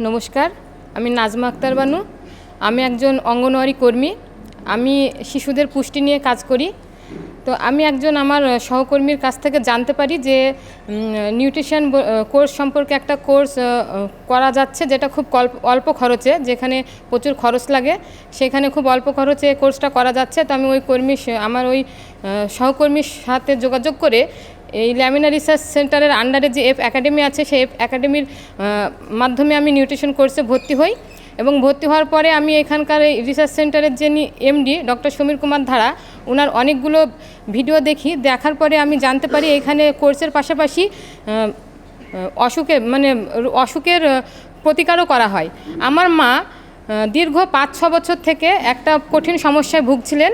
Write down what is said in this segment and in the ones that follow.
নমস্কার, আমি নাজমা আক্তার বানু। আমি একজন অঙ্গনওয়াড়ি কর্মী। আমি শিশুদের পুষ্টি নিয়ে কাজ করি। তো আমি একজন আমার সহকর্মীর কাছ থেকে জানতে পারি যে নিউট্রিশন কোর্স সম্পর্কে একটা কোর্স করা যাচ্ছে যেটা খুব অল্প খরচে, যেখানে প্রচুর খরচ লাগে। সেখানে খুব অল্প খরচে কোর্সটা করা যাচ্ছে। তো আমি ওই কর্মী আমার ওই সহকর্মীর সাথে যোগাযোগ করে এই ল্যামিনা রিসার্চ সেন্টারের আন্ডারে যে এফ একাডেমি আছে, সেই এফ একাডেমির মাধ্যমে আমি নিউট্রিশন কোর্সে ভর্তি হই এবং ভর্তি হওয়ার পরে আমি এখানকার এই রিসার্চ সেন্টারের যিনি এমডি, ডক্টর সমীর কুমার ধারা ওনার অনেকগুলো ভিডিও দেখি। দেখার পরে আমি জানতে পারি এখানে কোর্সের পাশাপাশি অসুখে মানে অসুখের প্রতিকারও করা হয়। আমার মা দীর্ঘ পাঁচ, ছ বছর থেকে একটা কঠিন সমস্যায় ভুগছিলেন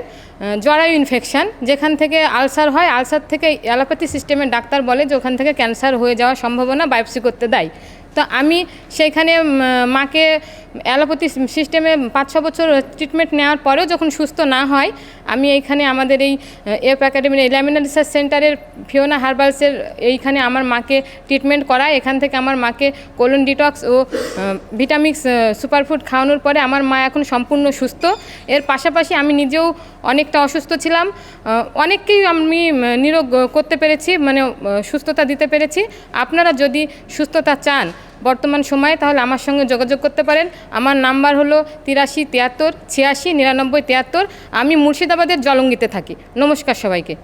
জরায়ু ইনফেকশান যেখান থেকে আলসার হয় আলসার থেকে অ্যালোপ্যাথি সিস্টেমের ডাক্তার বলে যে ওখান থেকে ক্যান্সার হয়ে যাওয়ার সম্ভাবনা বায়োপসি করতে দেয়। তো আমি সেইখানে মাকে অ্যালোপ্যাথি সিস্টেমে পাঁচ ছ বছর ট্রিটমেন্ট নেওয়ার পরেও যখন সুস্থ না হয়, আমি এইখানে আমাদের এই এফ একাডেমির এলামিনা রিসার্চ সেন্টারের ফিওনা হার্বালসের এইখানে আমার মাকে ট্রিটমেন্ট করায়। এখান থেকে আমার মাকে কোলন ডিটক্স ও ভিটামিক্স সুপারফুড খাওয়ানোর পরে আমার মা এখন সম্পূর্ণ সুস্থ। এর পাশাপাশি আমি নিজেও অনেকটা অসুস্থ ছিলাম। অনেককেই আমি নিরোগ করতে পেরেছি মানে সুস্থতা দিতে পেরেছি। আপনারা যদি সুস্থতা চান বর্তমান সময়ে, তাহলে আমার সঙ্গে যোগাযোগ করতে পারেন। আমার নাম্বার হলো তিরাশি তিয়াত্তর, ছিয়াশি, নিরানব্বই তিয়াত্তর। আমি মুর্শিদাবাদের জলঙ্গিতে থাকি। নমস্কার সবাইকে।